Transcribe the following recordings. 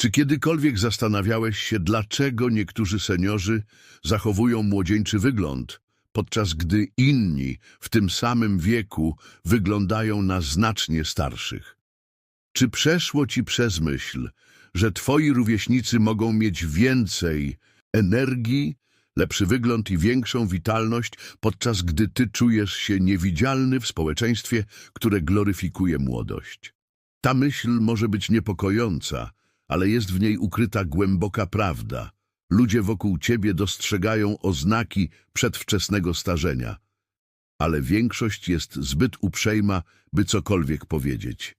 Czy kiedykolwiek zastanawiałeś się, dlaczego niektórzy seniorzy zachowują młodzieńczy wygląd, podczas gdy inni w tym samym wieku wyglądają na znacznie starszych? Czy przeszło ci przez myśl, że twoi rówieśnicy mogą mieć więcej energii, lepszy wygląd i większą witalność, podczas gdy ty czujesz się niewidzialny w społeczeństwie, które gloryfikuje młodość? Ta myśl może być niepokojąca, ale jest w niej ukryta głęboka prawda. Ludzie wokół ciebie dostrzegają oznaki przedwczesnego starzenia, ale większość jest zbyt uprzejma, by cokolwiek powiedzieć.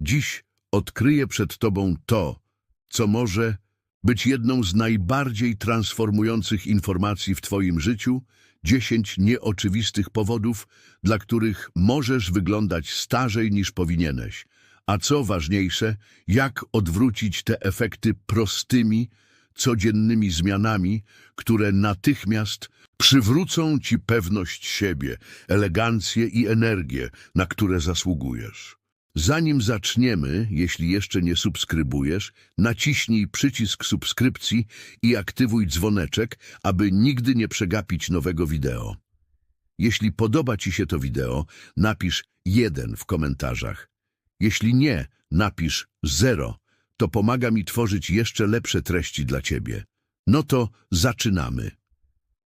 Dziś odkryję przed tobą to, co może być jedną z najbardziej transformujących informacji w twoim życiu, dziesięć nieoczywistych powodów, dla których możesz wyglądać starzej niż powinieneś. A co ważniejsze, jak odwrócić te efekty prostymi, codziennymi zmianami, które natychmiast przywrócą ci pewność siebie, elegancję i energię, na które zasługujesz. Zanim zaczniemy, jeśli jeszcze nie subskrybujesz, naciśnij przycisk subskrypcji i aktywuj dzwoneczek, aby nigdy nie przegapić nowego wideo. Jeśli podoba Ci się to wideo, napisz 1 w komentarzach. Jeśli nie, napisz 0. To pomaga mi tworzyć jeszcze lepsze treści dla Ciebie. No to zaczynamy.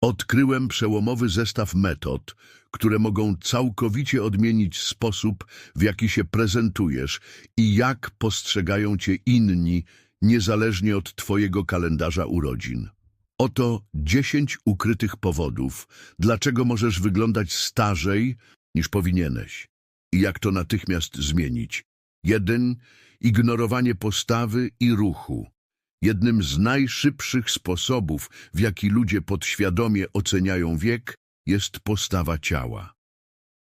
Odkryłem przełomowy zestaw metod, które mogą całkowicie odmienić sposób, w jaki się prezentujesz i jak postrzegają Cię inni, niezależnie od Twojego kalendarza urodzin. Oto 10 ukrytych powodów, dlaczego możesz wyglądać starzej niż powinieneś i jak to natychmiast zmienić. Jeden, ignorowanie postawy i ruchu. Jednym z najszybszych sposobów, w jaki ludzie podświadomie oceniają wiek, jest postawa ciała.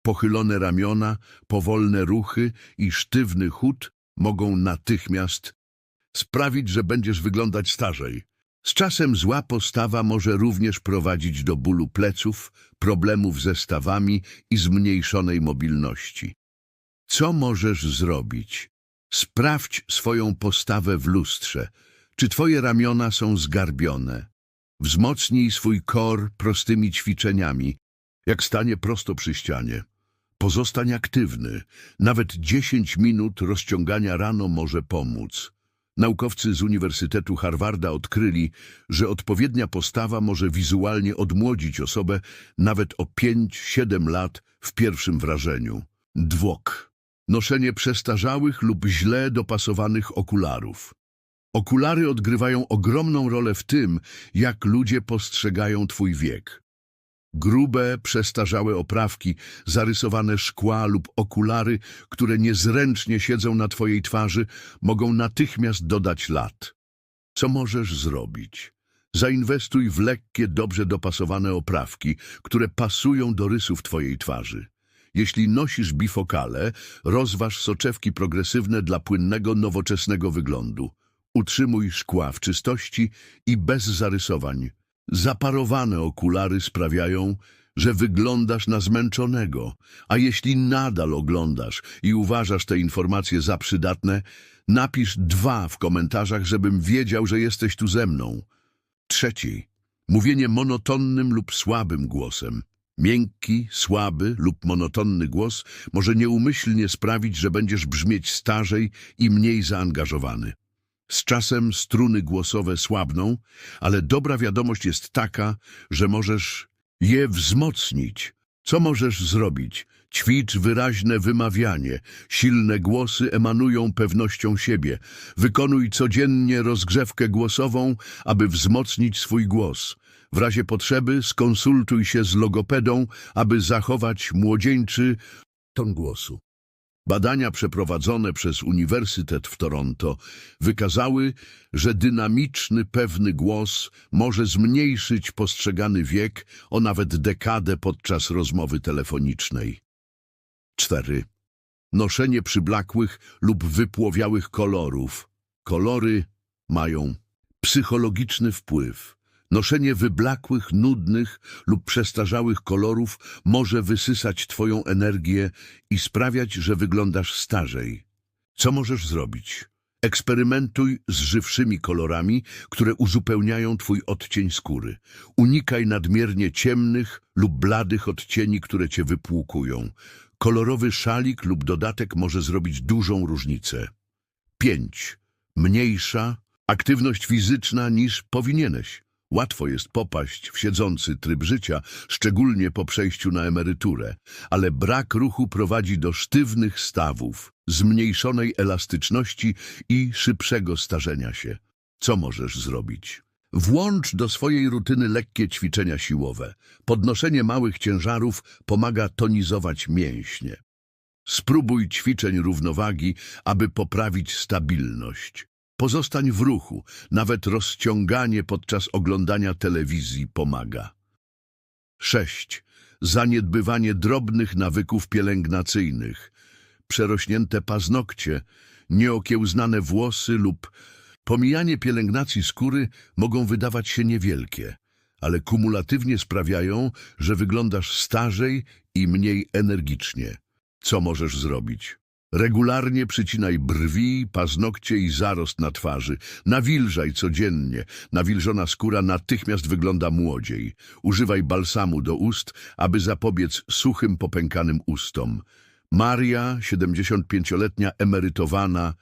Pochylone ramiona, powolne ruchy i sztywny chód mogą natychmiast sprawić, że będziesz wyglądać starzej. Z czasem zła postawa może również prowadzić do bólu pleców, problemów ze stawami i zmniejszonej mobilności. Co możesz zrobić? Sprawdź swoją postawę w lustrze. Czy twoje ramiona są zgarbione? Wzmocnij swój kor prostymi ćwiczeniami, jak stanie prosto przy ścianie. Pozostań aktywny. Nawet 10 minut rozciągania rano może pomóc. Naukowcy z Uniwersytetu Harvarda odkryli, że odpowiednia postawa może wizualnie odmłodzić osobę nawet o 5-7 lat w pierwszym wrażeniu. Dwok. Noszenie przestarzałych lub źle dopasowanych okularów. Okulary odgrywają ogromną rolę w tym, jak ludzie postrzegają twój wiek. Grube, przestarzałe oprawki, zarysowane szkła lub okulary, które niezręcznie siedzą na twojej twarzy, mogą natychmiast dodać lat. Co możesz zrobić? Zainwestuj w lekkie, dobrze dopasowane oprawki, które pasują do rysów twojej twarzy. Jeśli nosisz bifokale, rozważ soczewki progresywne dla płynnego, nowoczesnego wyglądu. Utrzymuj szkła w czystości i bez zarysowań. Zaparowane okulary sprawiają, że wyglądasz na zmęczonego, a jeśli nadal oglądasz i uważasz te informacje za przydatne, napisz dwa w komentarzach, żebym wiedział, że jesteś tu ze mną. Trzeci. Mówienie monotonnym lub słabym głosem. Miękki, słaby lub monotonny głos może nieumyślnie sprawić, że będziesz brzmieć starzej i mniej zaangażowany. Z czasem struny głosowe słabną, ale dobra wiadomość jest taka, że możesz je wzmocnić. Co możesz zrobić? Ćwicz wyraźne wymawianie. Silne głosy emanują pewnością siebie. Wykonuj codziennie rozgrzewkę głosową, aby wzmocnić swój głos. W razie potrzeby skonsultuj się z logopedą, aby zachować młodzieńczy ton głosu. Badania przeprowadzone przez Uniwersytet w Toronto wykazały, że dynamiczny, pewny głos może zmniejszyć postrzegany wiek o nawet dekadę podczas rozmowy telefonicznej. 4. Noszenie przyblakłych lub wypłowiałych kolorów. Kolory mają psychologiczny wpływ. Noszenie wyblakłych, nudnych lub przestarzałych kolorów może wysysać Twoją energię i sprawiać, że wyglądasz starzej. Co możesz zrobić? Eksperymentuj z żywszymi kolorami, które uzupełniają Twój odcień skóry. Unikaj nadmiernie ciemnych lub bladych odcieni, które Cię wypłukują. Kolorowy szalik lub dodatek może zrobić dużą różnicę. 5. Mniejsza aktywność fizyczna niż powinieneś. Łatwo jest popaść w siedzący tryb życia, szczególnie po przejściu na emeryturę, ale brak ruchu prowadzi do sztywnych stawów, zmniejszonej elastyczności i szybszego starzenia się. Co możesz zrobić? Włącz do swojej rutyny lekkie ćwiczenia siłowe. Podnoszenie małych ciężarów pomaga tonizować mięśnie. Spróbuj ćwiczeń równowagi, aby poprawić stabilność. Pozostań w ruchu, nawet rozciąganie podczas oglądania telewizji pomaga. 6. Zaniedbywanie drobnych nawyków pielęgnacyjnych. Przerośnięte paznokcie, nieokiełznane włosy lub pomijanie pielęgnacji skóry mogą wydawać się niewielkie, ale kumulatywnie sprawiają, że wyglądasz starzej i mniej energicznie. Co możesz zrobić? Regularnie przycinaj brwi, paznokcie i zarost na twarzy. Nawilżaj codziennie. Nawilżona skóra natychmiast wygląda młodziej. Używaj balsamu do ust, aby zapobiec suchym, popękanym ustom. Maria, 75-letnia emerytowana,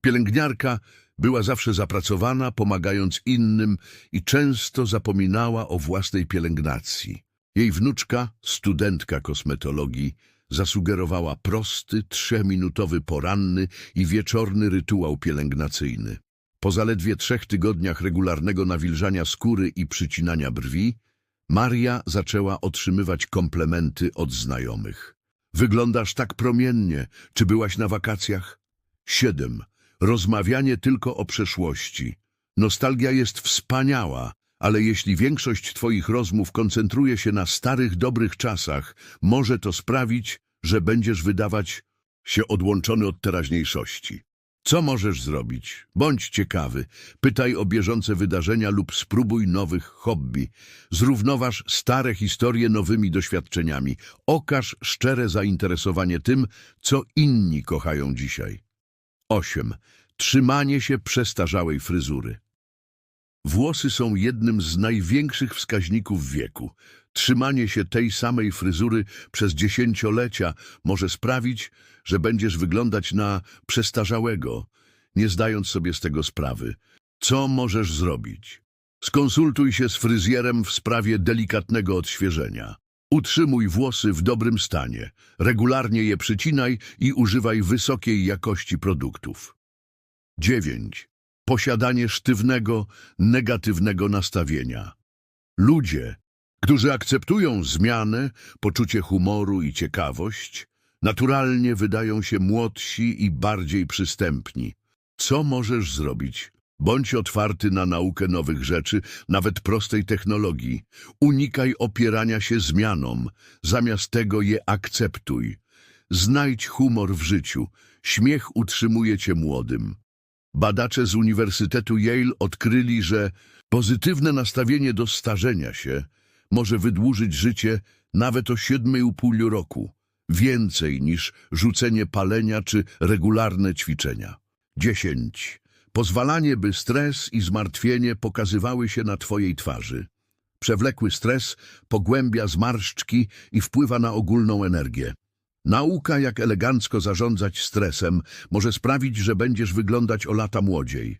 pielęgniarka, była zawsze zapracowana, pomagając innym i często zapominała o własnej pielęgnacji. Jej wnuczka, studentka kosmetologii, zasugerowała prosty, trzeminutowy poranny i wieczorny rytuał pielęgnacyjny. Po zaledwie trzech tygodniach regularnego nawilżania skóry i przycinania brwi, Maria zaczęła otrzymywać komplementy od znajomych. Wyglądasz tak promiennie. Czy byłaś na wakacjach? 7. Rozmawianie tylko o przeszłości. Nostalgia jest wspaniała, ale jeśli większość Twoich rozmów koncentruje się na starych, dobrych czasach, może to sprawić, że będziesz wydawać się odłączony od teraźniejszości. Co możesz zrobić? Bądź ciekawy, pytaj o bieżące wydarzenia lub spróbuj nowych hobby. Zrównoważ stare historie nowymi doświadczeniami. Okaż szczere zainteresowanie tym, co inni kochają dzisiaj. 8. Trzymanie się przestarzałej fryzury. Włosy są jednym z największych wskaźników wieku. Trzymanie się tej samej fryzury przez dziesięciolecia może sprawić, że będziesz wyglądać na przestarzałego, nie zdając sobie z tego sprawy. Co możesz zrobić? Skonsultuj się z fryzjerem w sprawie delikatnego odświeżenia. Utrzymuj włosy w dobrym stanie, regularnie je przycinaj i używaj wysokiej jakości produktów. 9. Posiadanie sztywnego, negatywnego nastawienia. Ludzie, którzy akceptują zmianę, poczucie humoru i ciekawość, naturalnie wydają się młodsi i bardziej przystępni. Co możesz zrobić? Bądź otwarty na naukę nowych rzeczy, nawet prostej technologii. Unikaj opierania się zmianom, zamiast tego je akceptuj. Znajdź humor w życiu. Śmiech utrzymuje cię młodym. Badacze z Uniwersytetu Yale odkryli, że pozytywne nastawienie do starzenia się może wydłużyć życie nawet o 7,5 roku, więcej niż rzucenie palenia czy regularne ćwiczenia. 10. Pozwalanie, by stres i zmartwienie pokazywały się na Twojej twarzy. Przewlekły stres pogłębia zmarszczki i wpływa na ogólną energię. Nauka, jak elegancko zarządzać stresem, może sprawić, że będziesz wyglądać o lata młodziej.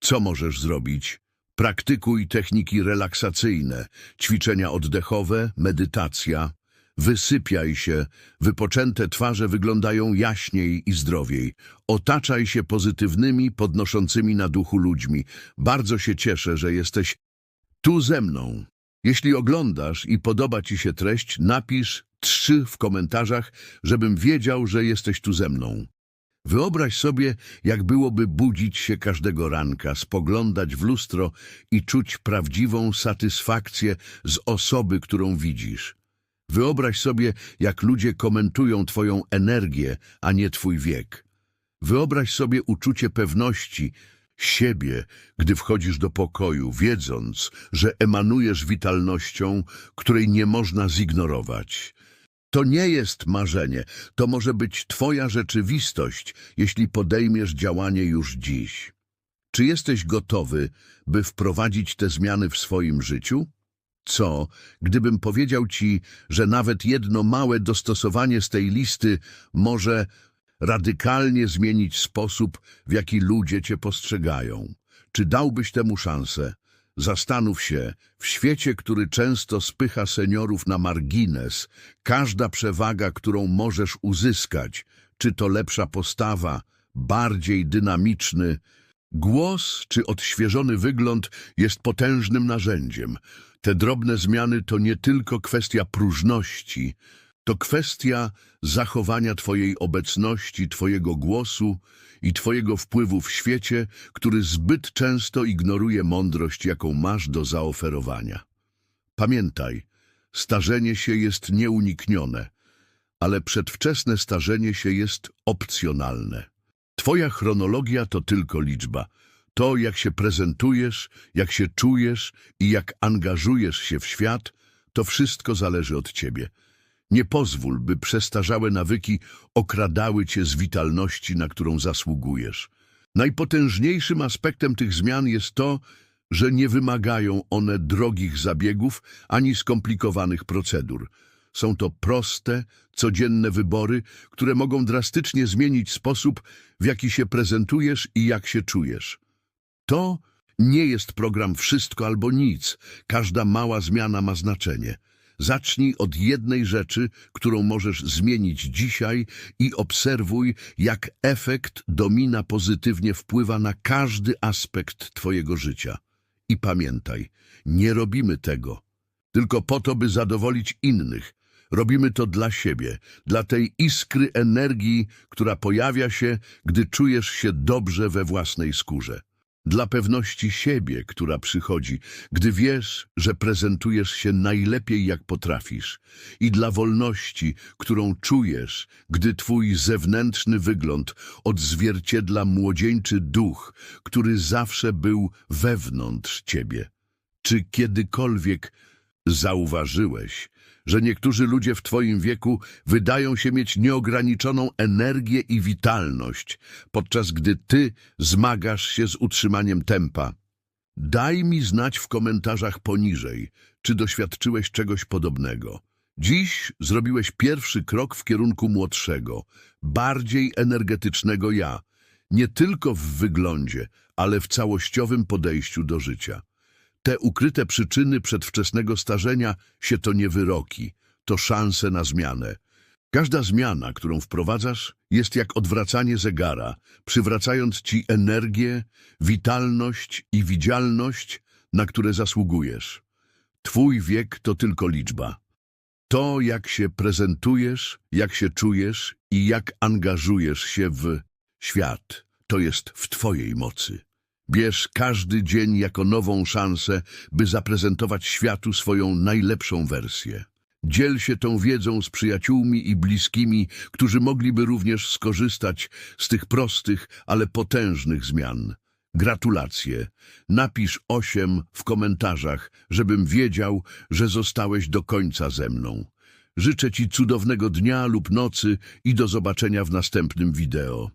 Co możesz zrobić? Praktykuj techniki relaksacyjne, ćwiczenia oddechowe, medytacja. Wysypiaj się, wypoczęte twarze wyglądają jaśniej i zdrowiej. Otaczaj się pozytywnymi, podnoszącymi na duchu ludźmi. Bardzo się cieszę, że jesteś tu ze mną. Jeśli oglądasz i podoba Ci się treść, napisz trzy w komentarzach, żebym wiedział, że jesteś tu ze mną. Wyobraź sobie, jak byłoby budzić się każdego ranka, spoglądać w lustro i czuć prawdziwą satysfakcję z osoby, którą widzisz. Wyobraź sobie, jak ludzie komentują Twoją energię, a nie Twój wiek. Wyobraź sobie uczucie pewności siebie, gdy wchodzisz do pokoju, wiedząc, że emanujesz witalnością, której nie można zignorować. To nie jest marzenie, to może być Twoja rzeczywistość, jeśli podejmiesz działanie już dziś. Czy jesteś gotowy, by wprowadzić te zmiany w swoim życiu? Co, gdybym powiedział Ci, że nawet jedno małe dostosowanie z tej listy może radykalnie zmienić sposób, w jaki ludzie Cię postrzegają? Czy dałbyś temu szansę? Zastanów się, w świecie, który często spycha seniorów na margines, każda przewaga, którą możesz uzyskać, czy to lepsza postawa, bardziej dynamiczny głos czy odświeżony wygląd, jest potężnym narzędziem. Te drobne zmiany to nie tylko kwestia próżności, to kwestia zachowania Twojej obecności, Twojego głosu i Twojego wpływu w świecie, który zbyt często ignoruje mądrość, jaką masz do zaoferowania. Pamiętaj, starzenie się jest nieuniknione, ale przedwczesne starzenie się jest opcjonalne. Twoja chronologia to tylko liczba. To, jak się prezentujesz, jak się czujesz i jak angażujesz się w świat, to wszystko zależy od ciebie. Nie pozwól, by przestarzałe nawyki okradały cię z witalności, na którą zasługujesz. Najpotężniejszym aspektem tych zmian jest to, że nie wymagają one drogich zabiegów ani skomplikowanych procedur. Są to proste, codzienne wybory, które mogą drastycznie zmienić sposób, w jaki się prezentujesz i jak się czujesz. To nie jest program wszystko albo nic. Każda mała zmiana ma znaczenie. Zacznij od jednej rzeczy, którą możesz zmienić dzisiaj i obserwuj, jak efekt domina pozytywnie wpływa na każdy aspekt Twojego życia. I pamiętaj, nie robimy tego tylko po to, by zadowolić innych. Robimy to dla siebie, dla tej iskry energii, która pojawia się, gdy czujesz się dobrze we własnej skórze. Dla pewności siebie, która przychodzi, gdy wiesz, że prezentujesz się najlepiej jak potrafisz. I dla wolności, którą czujesz, gdy twój zewnętrzny wygląd odzwierciedla młodzieńczy duch, który zawsze był wewnątrz ciebie. Czy kiedykolwiek zauważyłeś, że niektórzy ludzie w Twoim wieku wydają się mieć nieograniczoną energię i witalność, podczas gdy Ty zmagasz się z utrzymaniem tempa. Daj mi znać w komentarzach poniżej, czy doświadczyłeś czegoś podobnego. Dziś zrobiłeś pierwszy krok w kierunku młodszego, bardziej energetycznego ja, nie tylko w wyglądzie, ale w całościowym podejściu do życia. Te ukryte przyczyny przedwczesnego starzenia się to nie wyroki, to szanse na zmianę. Każda zmiana, którą wprowadzasz, jest jak odwracanie zegara, przywracając ci energię, witalność i widzialność, na które zasługujesz. Twój wiek to tylko liczba. To, jak się prezentujesz, jak się czujesz i jak angażujesz się w świat, to jest w Twojej mocy. Bierz każdy dzień jako nową szansę, by zaprezentować światu swoją najlepszą wersję. Dziel się tą wiedzą z przyjaciółmi i bliskimi, którzy mogliby również skorzystać z tych prostych, ale potężnych zmian. Gratulacje. Napisz osiem w komentarzach, żebym wiedział, że zostałeś do końca ze mną. Życzę Ci cudownego dnia lub nocy i do zobaczenia w następnym wideo.